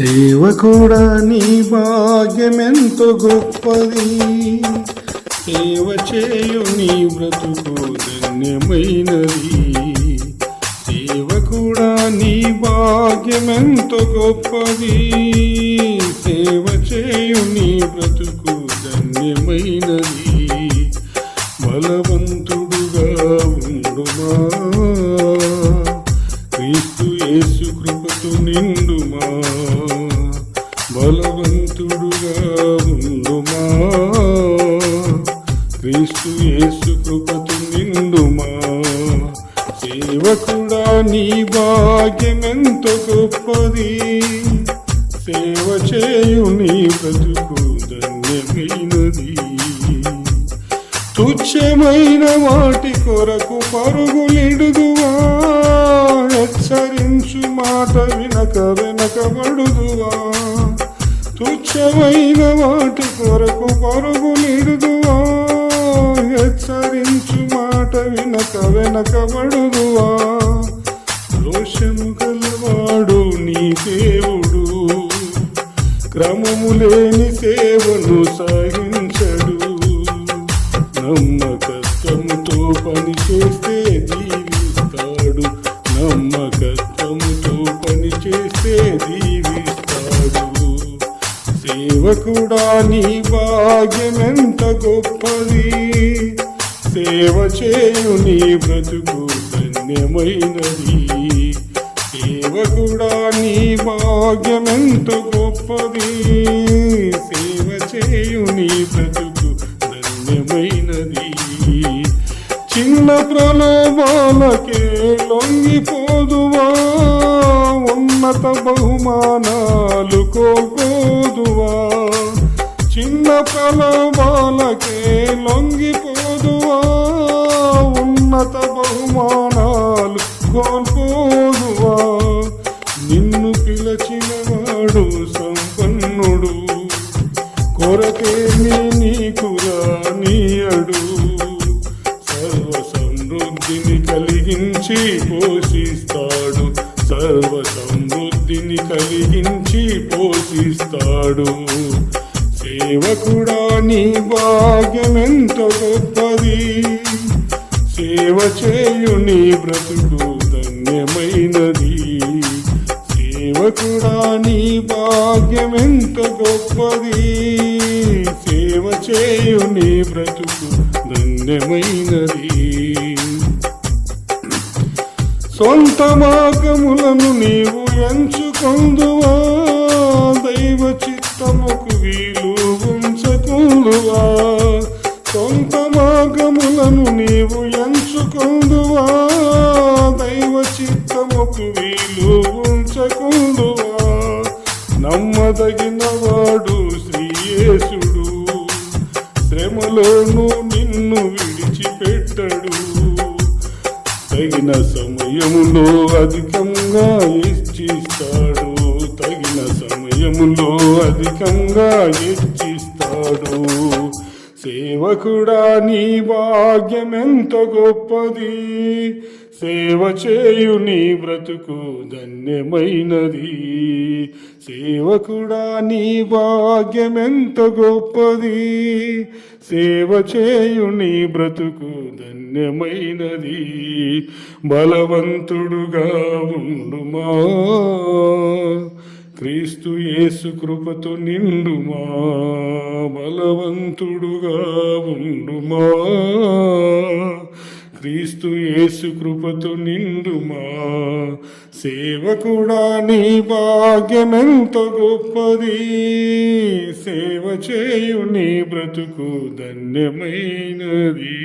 సేవ కూడా నీ భాగ్యమెంతో గొప్పది. సేవ చేయు నీ బ్రతుకు ధన్యమైనది. సేవ కూడా నీ భాగ్యమెంతో గొప్పది. సేవ చేయు నీ బ్రతుకు ధన్యమైనది. బలవంతుడుగా ఉండుమా కృపతో నిండుమా బలవంతుడుగా ఉండుమా. క్రీస్తు యేసు కృపతు నిండుమా. సేవకుడా నీ భాగ్యమెంత గొప్పది. సేవ చేయు నీ బ్రతుకు ధన్యమైనది. తుచ్చమైన వాటి కొరకు పరుగులిడుదువా. మనిషి మాట వినక వెనకబడుదువా తుచ్చమైన వాటి కొరకు పరుగులిడుదువా హెచ్చరించు మాట వినక వెనకబడుదువా రోషము గలవాడు నీ దేవుడు. క్రమము లేని సేవను సహించడు. నమ్మకత్వంతో పని చేస్తే దీవిస్తాడు నమ్మక సేవకుడా నీ భాగ్యమెంత గొప్పది. సేవ చేయు నీ బ్రతుకు ధన్యమైనది. సేవకుడా నీ భాగ్యమెంత గొప్పది. సేవ చేయు నీ బ్రతుకు ధన్యమైనది. చిన్న ప్రలోభాలకే లొంగిపోదువా. ఉన్నత బహుమానా చిన్న లొంగిపోదువా? ఉన్నత బహుమానాలు కోల్పోదువా? నిన్ను పిలచినవాడు సంపన్నుడు. కొరకే నీ నీకు సర్వ సమృద్ధిని కలిగించి పోషిస్తాడు. సర్వ సమృద్ధిని కలిగించి పోషిస్తాడు. సేవకుడా నీ భాగ్యమెంత గొప్పది సేవ చేయు నీ బ్రతుకు ధన్యమైనది. సేవకుడా నీ భాగ్యమెంత గొప్పది సేవ చేయు నీ బ్రతుకు ధన్యమైనది. సొంత మార్గములను నీవు ఎంచుకొందువా? దైవ చిత్తముకు వీరు ఉంచకుందువా సొంత మార్గములను నీవు ఎంచుకుందువా దైవ చిత్తముకు వీలు ఉంచకుందువా నమ్మదగిన వాడు శ్రీయేసుడు శ్రమలోను నిన్ను విడిచిపెట్టడు. తగిన సమయములో అధికంగా ఇచ్చిస్తాడు తగిన సమయములో అధికంగా ఇచ్చిస్తాడు. సేవకుడా నీ భాగ్యమెంత గొప్పది. సేవ చేయు నీ బ్రతుకు ధన్యమైనది. సేవకుడా నీ భాగ్యమెంత గొప్పది. సేవ చేయు నీ బ్రతుకు ధన్యమైనది. బలవంతుడుగా ఉండుమా. క్రీస్తు యేసు కృపతో నిండుమా బలవంతుడుగా ఉండుమా క్రీస్తు యేసు కృపతో నిండుమా సేవకుడా నీ భాగ్యమెంత గొప్పది. సేవ చేయు నీ బ్రతుకు ధన్యమైనది.